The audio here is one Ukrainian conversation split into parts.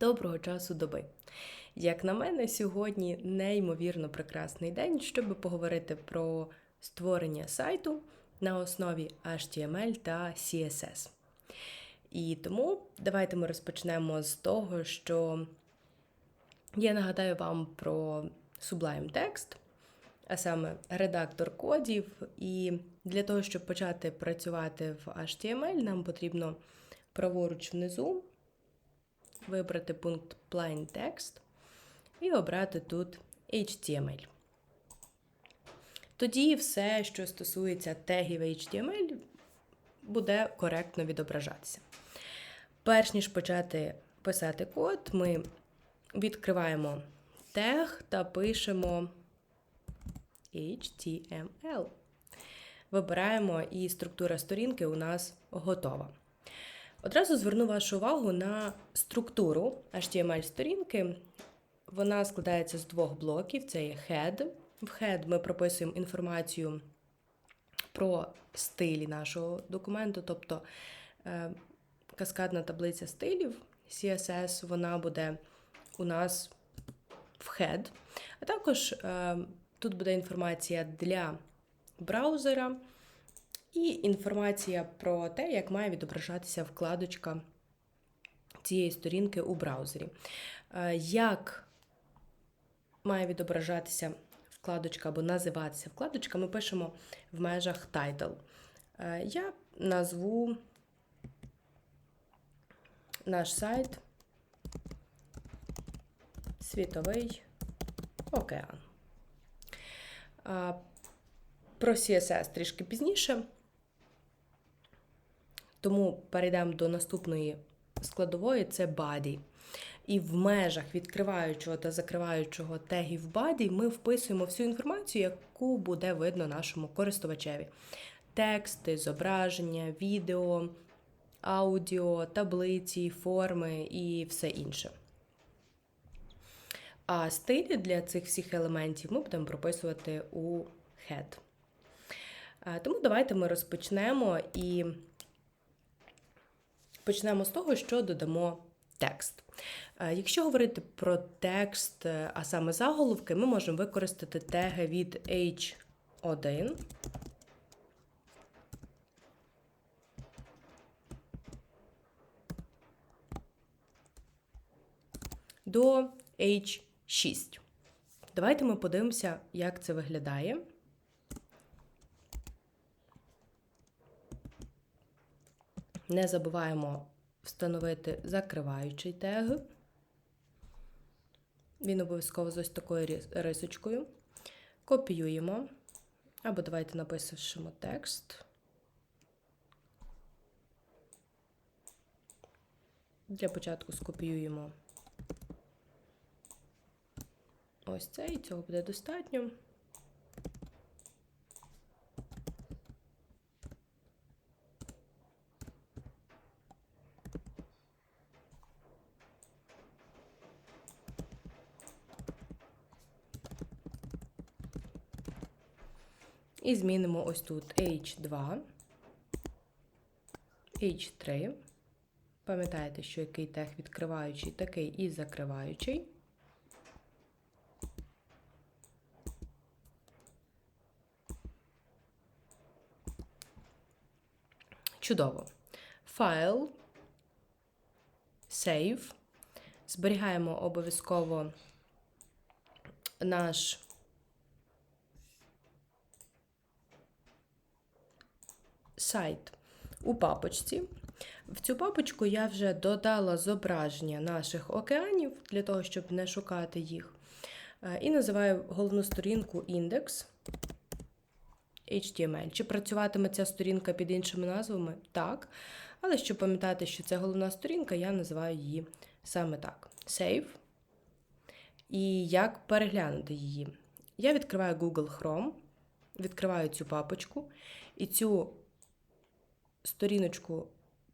Доброго часу доби. Як на мене, сьогодні неймовірно прекрасний день, щоб поговорити про створення сайту на основі HTML та CSS. І тому давайте ми розпочнемо з того, що я нагадаю вам про Sublime Text, а саме редактор кодів. І для того, щоб почати працювати в HTML, нам потрібно праворуч внизу вибрати пункт Plain Text і обрати тут HTML. Тоді все, що стосується тегів HTML, буде коректно відображатися. Перш ніж почати писати код, ми відкриваємо тег та пишемо HTML. Вибираємо, і структура сторінки у нас готова. Одразу зверну вашу увагу на структуру HTML-сторінки. Вона складається з двох блоків: це є head. В head ми прописуємо інформацію про стилі нашого документу, тобто е, каскадна таблиця стилів CSS, вона буде у нас в head. А також е, тут буде інформація для браузера. І інформація про те, як має відображатися вкладочка цієї сторінки у браузері. Е, як має відображатися вкладочка або називатися вкладочка, ми пишемо в межах title. Е, я назву наш сайт Світовий океан. Е, про CSS трішки пізніше. Тому перейдемо до наступної складової це body. І в межах відкриваючого та закриваючого тегів body ми вписуємо всю інформацію, яку буде видно нашому користувачеві: тексти, зображення, відео, аудіо, таблиці, форми і все інше. А стилі для цих всіх елементів ми будемо прописувати у head. Тому давайте ми розпочнемо і почнемо з того, що додамо текст. Якщо говорити про текст, а саме заголовки, ми можемо використати теги від H1. До H6. Давайте ми подивимося, як це виглядає. Не забуваємо встановити закриваючий тег. Він обов'язково з ось такою рисочкою. Копіюємо. Або давайте напишемо текст. Для початку скопіюємо ось цей, цього буде достатньо. І змінимо ось тут H2, H3. Пам'ятаєте, що який тег відкриваючий, такий і закриваючий. Чудово. Файл, Save. Зберігаємо обов'язково наш сайт у папочці. В цю папочку я вже додала зображення наших океанів для того, щоб не шукати їх. Е, і називаю головну сторінку індекс HTML. Чи працюватиме ця сторінка під іншими назвами? Так. Але щоб пам'ятати, що це головна сторінка, я називаю її саме так: Save. І як переглянути її? Я відкриваю Google Chrome, відкриваю цю папочку, і цю сторіночку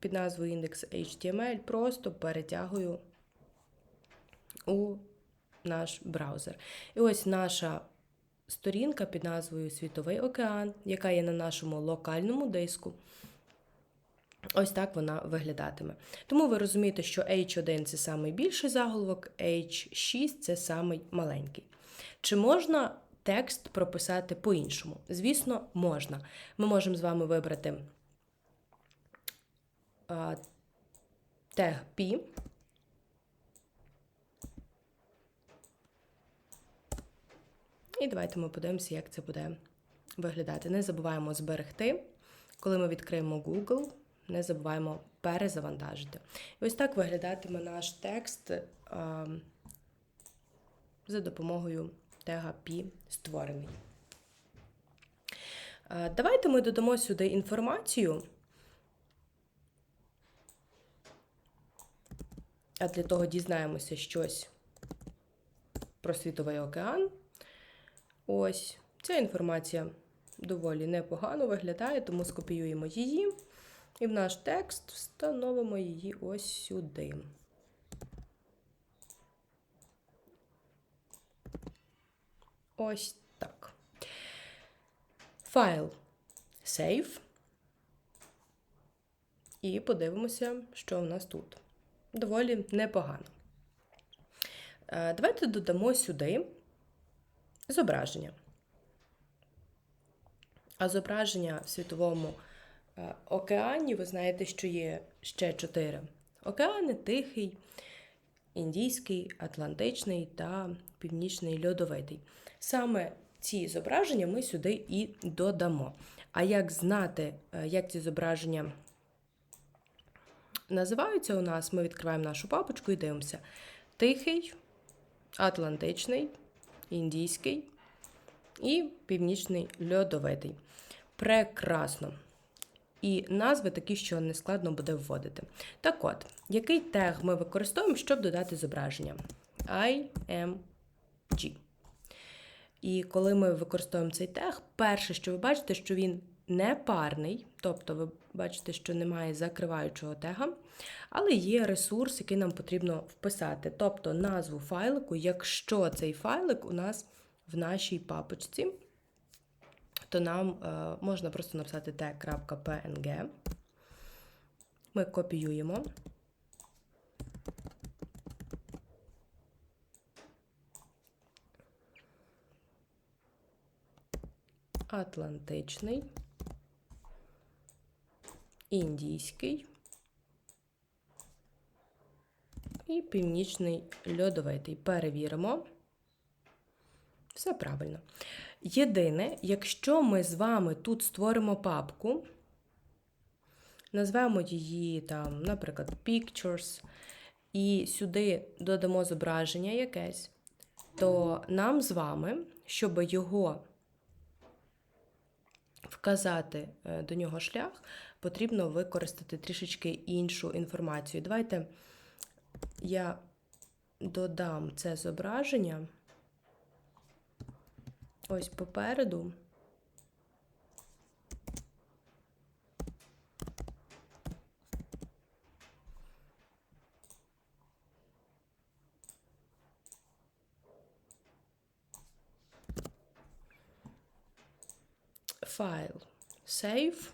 під назвою індекс HTML просто перетягую у наш браузер. І ось наша сторінка під назвою Світовий океан, яка є на нашому локальному диску. Ось так вона виглядатиме. Тому ви розумієте, що H1 це самий більший заголовок, H6 це самий маленький. Чи можна текст прописати по-іншому? Звісно, можна. Ми можемо з вами вибрати тег P. І давайте ми подивимося, як це буде виглядати. Не забуваємо зберегти. Коли ми відкриємо Google, не забуваємо перезавантажити. І ось так виглядатиме наш текст а, за допомогою тега P створений. А, давайте ми додамо сюди інформацію. А для того дізнаємося щось про світовий океан. Ось ця інформація доволі непогано виглядає, тому скопіюємо її. І в наш текст встановимо її ось сюди. Ось так. Файл Save. І подивимося, що в нас тут. Доволі непогано. Е, давайте додамо сюди зображення. А зображення в світовому е, океані, ви знаєте, що є ще чотири океани: Тихий, Індійський, Атлантичний та Північний Льодовитий. Саме ці зображення ми сюди і додамо. А як знати, е, як ці зображення називаються у нас, ми відкриваємо нашу папочку і дивимося: Тихий, Атлантичний, Індійський і Північний Льодовитий. Прекрасно. І назви такі, що не складно буде вводити. Так от, який тег ми використовуємо, щоб додати зображення? IMG. І коли ми використовуємо цей тег, перше, що ви бачите, що він не парний, тобто ви бачите, що немає закриваючого тега, але є ресурс, який нам потрібно вписати, тобто назву файлику, якщо цей файлик у нас в нашій папочці то нам е, можна просто написати t.png. Ми копіюємо. Атлантичний, індійський і північний льодовитий. Перевіримо. Все правильно. Єдине, якщо ми з вами тут створимо папку, назвемо її, там, наприклад, Pictures, і сюди додамо зображення якесь, то нам з вами, щоб його вказати е, до нього шлях, потрібно використати трішечки іншу інформацію. Давайте я додам це зображення. Ось попереду. Файл Save.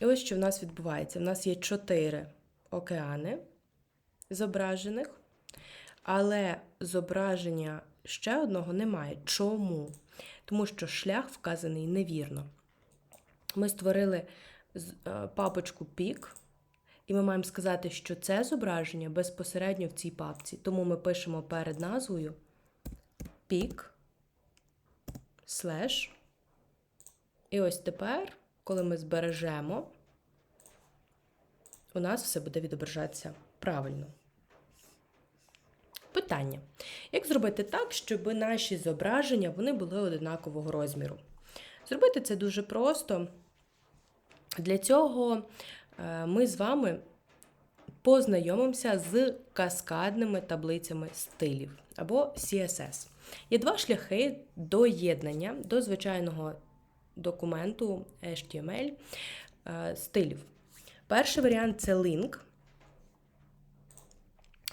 І ось що в нас відбувається. У нас є чотири океани зображених. Але зображення ще одного немає. Чому? Тому що шлях вказаний невірно. Ми створили е, папочку пік, і ми маємо сказати, що це зображення безпосередньо в цій папці. Тому ми пишемо перед назвою пік, слеш. І ось тепер, коли ми збережемо, у нас все буде відображатися правильно. Питання: як зробити так, щоб наші зображення вони були одинакового розміру? Зробити це дуже просто. Для цього е, ми з вами познайомимося з каскадними таблицями стилів або CSS. Є два шляхи доєднання до звичайного документу HTML е, стилів. Перший варіант це лінк.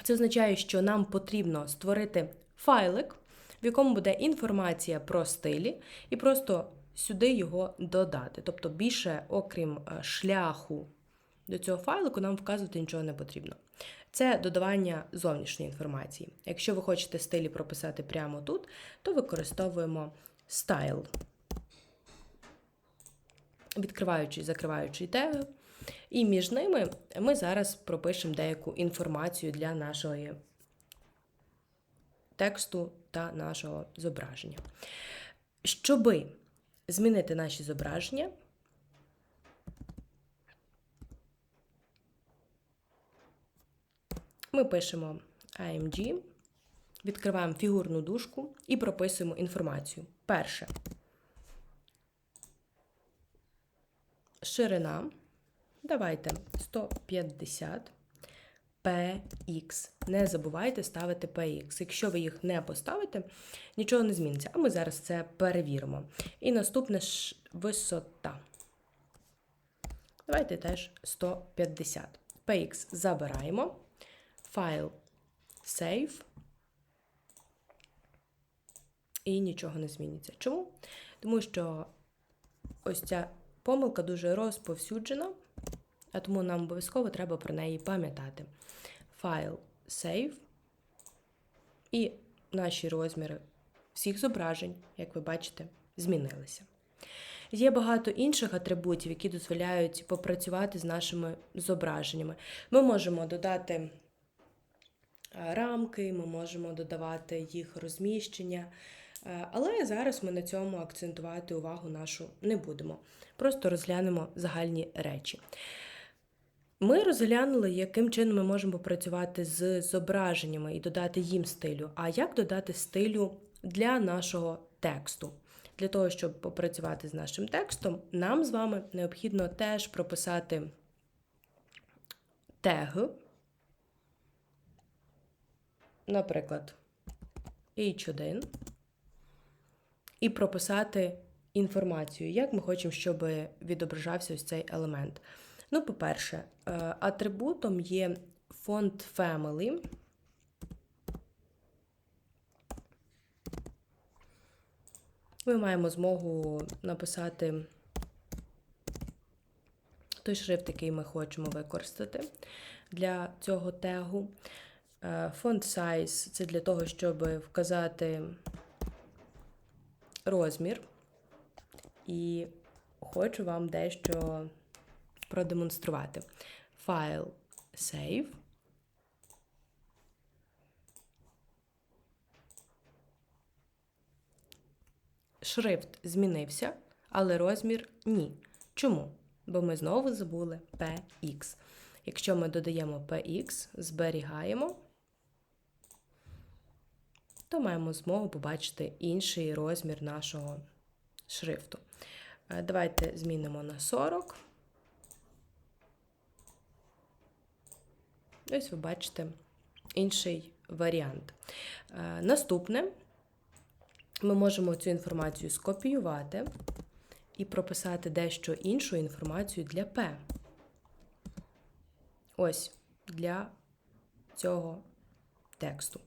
Це означає, що нам потрібно створити файлик, в якому буде інформація про стилі, і просто сюди його додати. Тобто більше, окрім е, шляху до цього файлику, нам вказувати нічого не потрібно. Це додавання зовнішньої інформації. Якщо ви хочете стилі прописати прямо тут, то використовуємо style, відкриваючи і закриваючи теги. І між ними ми зараз пропишемо деяку інформацію для нашої тексту та нашого зображення. Щоби змінити наші зображення, ми пишемо AMG, відкриваємо фігурну дужку і прописуємо інформацію. Перше. Ширина. Давайте 150 px. Не забувайте ставити px. Якщо ви їх не поставите, нічого не зміниться. А ми зараз це перевіримо. І наступне висота. Давайте теж 150. px забираємо. Файл save. І нічого не зміниться. Чому? Тому що ось ця помилка дуже розповсюджена, а тому нам обов'язково треба про неї пам'ятати. Файл Save і наші розміри всіх зображень, як ви бачите, змінилися. Є багато інших атрибутів, які дозволяють попрацювати з нашими зображеннями. Ми можемо додати рамки, ми можемо додавати їх розміщення. Але зараз ми на цьому акцентувати увагу нашу не будемо. Просто розглянемо загальні речі. Ми розглянули, яким чином ми можемо попрацювати з зображеннями і додати їм стилю. А як додати стилю для нашого тексту? Для того, щоб попрацювати з нашим текстом, нам з вами необхідно теж прописати тег, наприклад, H1, і прописати інформацію, як ми хочемо, щоб відображався ось цей елемент. Ну, по-перше, е, атрибутом є фонд Family. Ми маємо змогу написати той шрифт, який ми хочемо використати для цього тегу. Фонд Size це для того, щоб вказати розмір. І хочу вам дещо продемонструвати. Файл Save. Шрифт змінився, але розмір ні. Чому? Бо ми знову забули PX. Якщо ми додаємо PX, зберігаємо, то маємо змогу побачити інший розмір нашого шрифту. Е, давайте змінимо на 40. Ось ви бачите інший варіант. Е, наступне ми можемо цю інформацію скопіювати і прописати дещо іншу інформацію для P. Ось для цього тексту.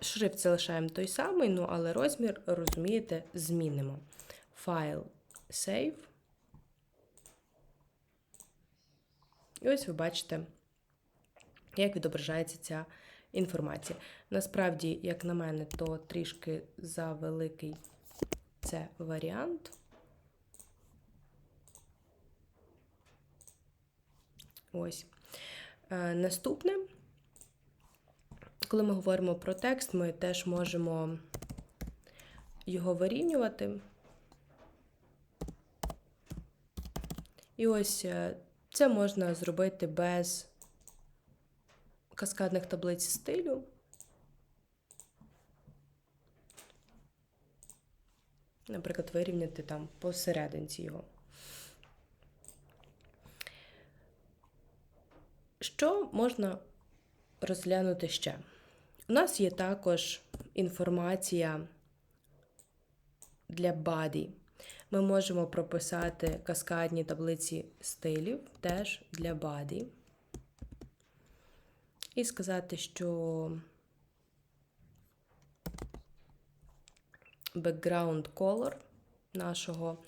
Шрифт залишаємо той самий, ну але розмір, розумієте, змінимо. Файл Save. І ось ви бачите як відображається ця інформація. Насправді, як на мене, то трішки завеликий це варіант. Ось. Е, наступне, коли ми говоримо про текст, ми теж можемо його вирівнювати. І ось е, це можна зробити без каскадних таблиць стилю. Наприклад, вирівняти там посерединці його. Що можна розглянути ще? У нас є також інформація для body. Ми можемо прописати каскадні таблиці стилів теж для body і сказати, що background color нашого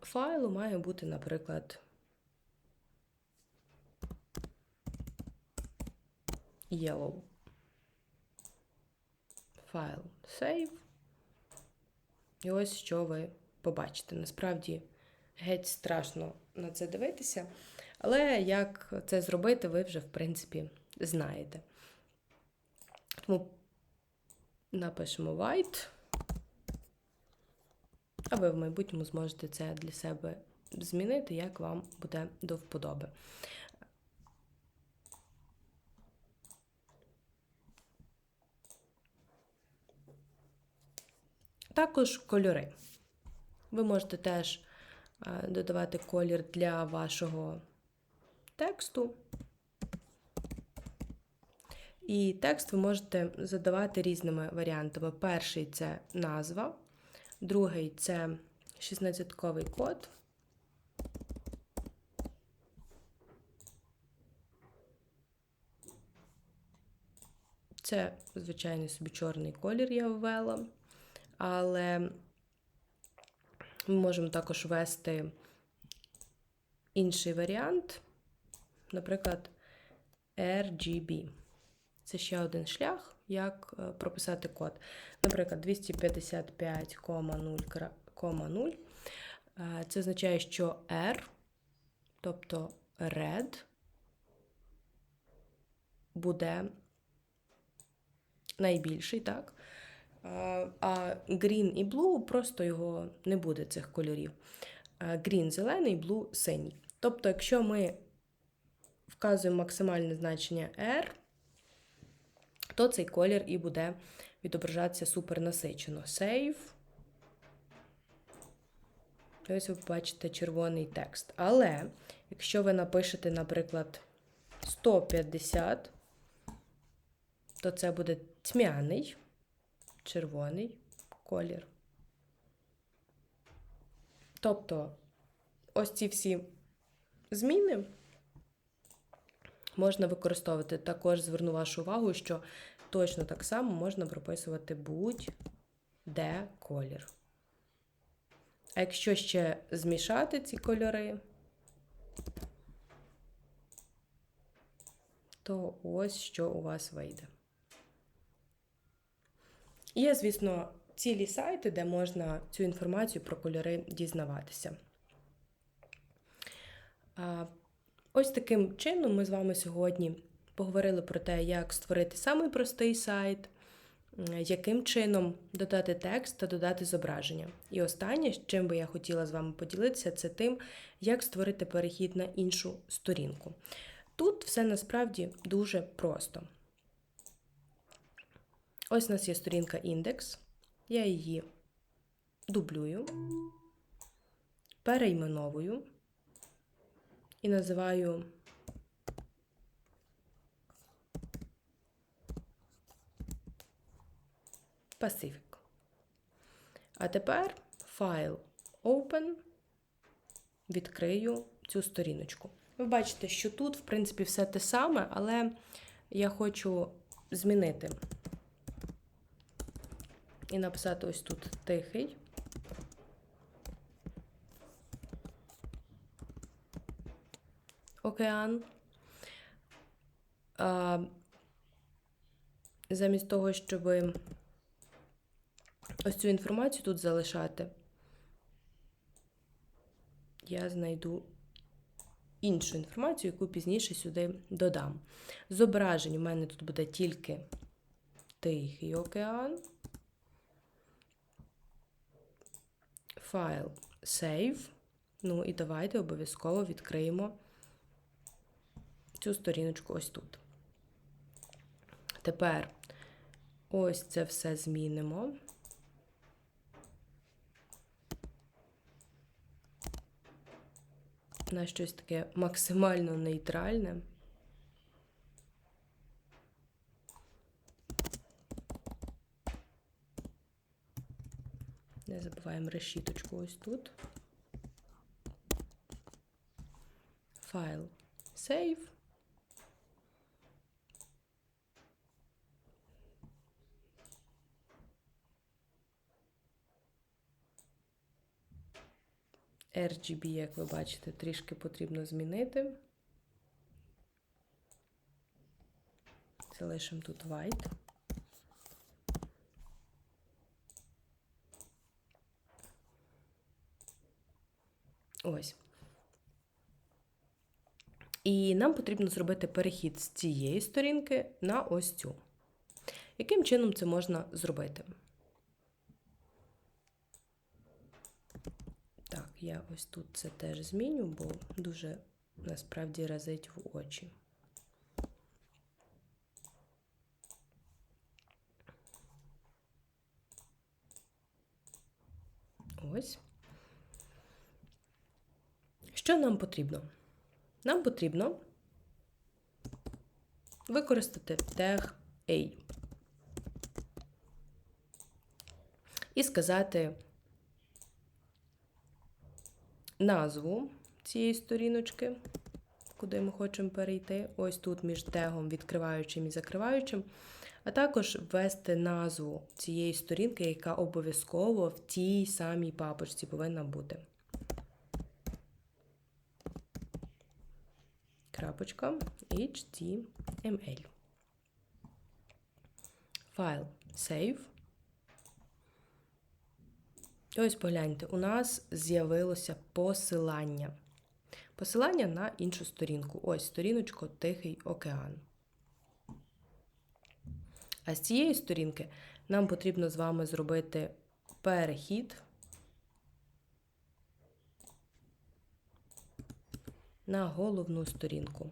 файлу має бути, наприклад, yellow. Файл save. І ось що ви побачите. Насправді геть страшно на це дивитися, але як це зробити, ви вже, в принципі, знаєте. Тому напишемо white, а ви в майбутньому зможете це для себе змінити, як вам буде до вподоби. Також кольори. Ви можете теж е, додавати колір для вашого тексту. І текст ви можете задавати різними варіантами. Перший це назва, другий це 16-ковий код. Це, звичайний собі чорний колір я ввела, але ми можемо також ввести інший варіант, наприклад, RGB. Це ще один шлях, як е, прописати код. Наприклад, 255,0,0. Е, це означає, що R, тобто red, буде найбільший, так? Е, а green і blue просто його не буде цих кольорів. Green зелений, blue синій. Тобто, якщо ми вказуємо максимальне значення R, то цей колір і буде відображатися супер насичено. Save. Ось ви бачите червоний текст. Але якщо ви напишете, наприклад, 150, то це буде тьмяний, червоний колір. Тобто ось ці всі зміни можна використовувати. Також зверну вашу увагу, що точно так само можна прописувати будь-де колір. А якщо ще змішати ці кольори, то ось що у вас вийде. Є, звісно, цілі сайти, де можна цю інформацію про кольори дізнаватися. Ось таким чином ми з вами сьогодні поговорили про те, як створити самий простий сайт, яким чином додати текст та додати зображення. І останнє, з чим би я хотіла з вами поділитися, це тим, як створити перехід на іншу сторінку. Тут все насправді дуже просто. Ось у нас є сторінка індекс, я її дублюю, перейменовую і називаю Pacific. А тепер файл Open, відкрию цю сторіночку. Ви бачите, що тут, в принципі, все те саме, але я хочу змінити і написати ось тут тихий. океан. А, Замість того, щоб ось цю інформацію тут залишати, я знайду іншу інформацію, яку пізніше сюди додам. Зображень у мене тут буде тільки Тихий океан. Файл Save. Ну і давайте обов'язково відкриємо цю сторіночку ось тут. Тепер ось це все змінимо. На щось таке максимально нейтральне. надіваємо решіточку ось тут. Файл Save. RGB, як ви бачите, трішки потрібно змінити. Залишимо тут white. І нам потрібно зробити перехід з цієї сторінки на ось цю. Яким чином це можна зробити? Так, я ось тут це теж зміню, бо дуже насправді разить в очі. Ось. Що нам потрібно? Нам потрібно використати тег A і сказати назву цієї сторіночки, куди ми хочемо перейти. Ось тут між тегом відкриваючим і закриваючим, а також ввести назву цієї сторінки, яка обов'язково в тій самій папочці повинна бути. Крапочка HTML. Файл Save. Ось погляньте, у нас з'явилося посилання. Посилання на іншу сторінку. Ось сторіночку Тихий океан. А з цієї сторінки нам потрібно з вами зробити перехід на головну сторінку.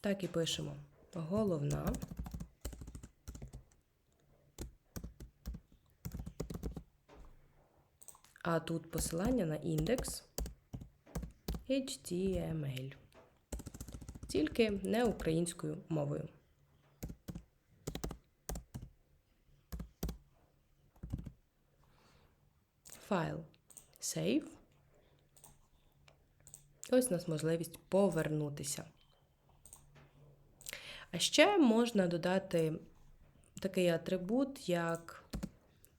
Так і пишемо головна. А тут посилання на індекс HTML. Тільки не українською мовою. Файл Save. Ось у нас можливість повернутися. А ще можна додати такий атрибут, як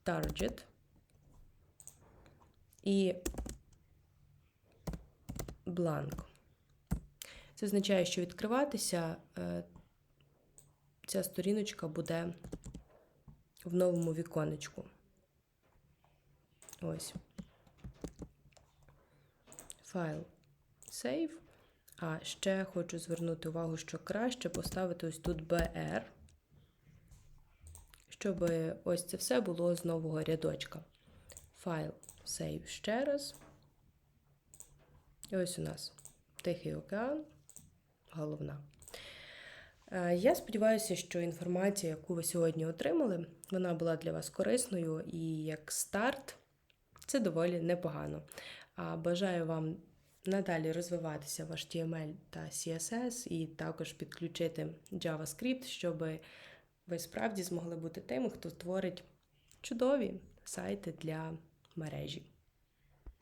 Target. І бланк. Це означає, що відкриватися е, ця сторіночка буде в новому віконечку. Ось. Файл Save. А ще хочу звернути увагу, що краще поставити ось тут BR, щоб ось це все було з нового рядочка. Файл Save ще раз. І ось у нас Тихий океан, головна. Е, я сподіваюся, що інформація, яку ви сьогодні отримали, вона була для вас корисною і як старт це доволі непогано. Бажаю вам надалі розвиватися в HTML та CSS і також підключити JavaScript, щоб ви справді змогли бути тими, хто створить чудові сайти для мережі.